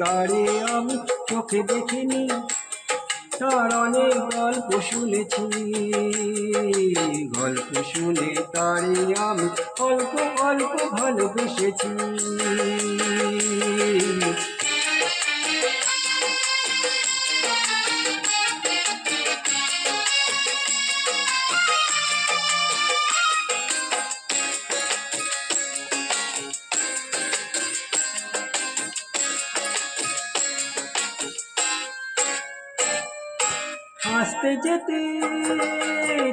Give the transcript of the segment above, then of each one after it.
তারে আমি চোখে দেখিনি, তার অনেক গল্প শুনেছি। গল্প শুনে তারে আমি অল্প অল্প ভালোবেসেছি। আসতে যেতে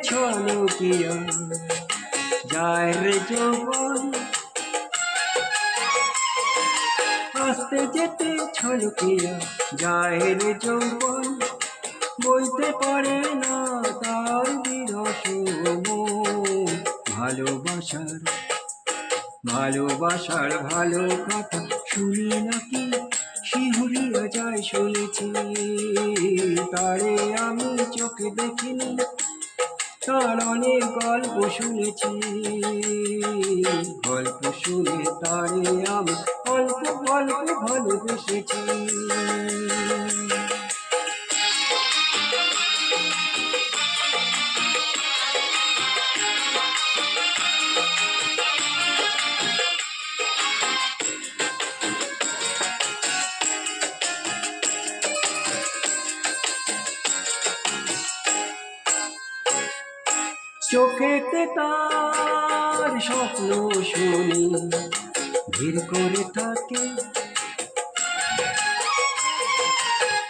চলো ছলকিয়া যায় রে যৌবন। আসতে যেতে চলো ছলকিয়া যায় রে যৌবন। বলতে পারে না তার বিরস ভালোবাসার ভালোবাসার ভালো কথা শুনি নাকি শিহুরিয়া যায় শুনেছি। তারে আমি চোখে দেখিনি, তার অনেক গল্প শুনেছি। গল্প শুনে তারে আমি অল্প গল্প ভালোবেসেছি। চোখেতে তার স্বপ্ন শুনি, ভিড় করে থাকে।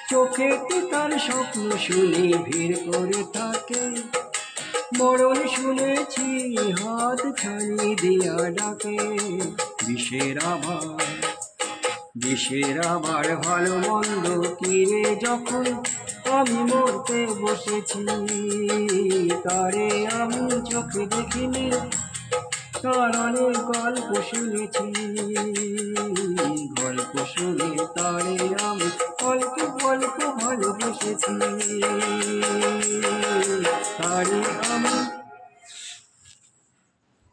চোখেতে তার স্বপ্ন শুনি, ভিড় করে থাকে। মরণ শুনেছি, হাত ছানি দিয়া ডাকে। বিষের আবার বিষের আবার ভালো মন্দ কিরে যখন আমি মরতে বসেছি। তারে আমি চোখে দেখিনি তার অনেক গল্প শুনেছি। গল্প শুনে তারে আমি অল্প অল্প ভালোবেসেছি।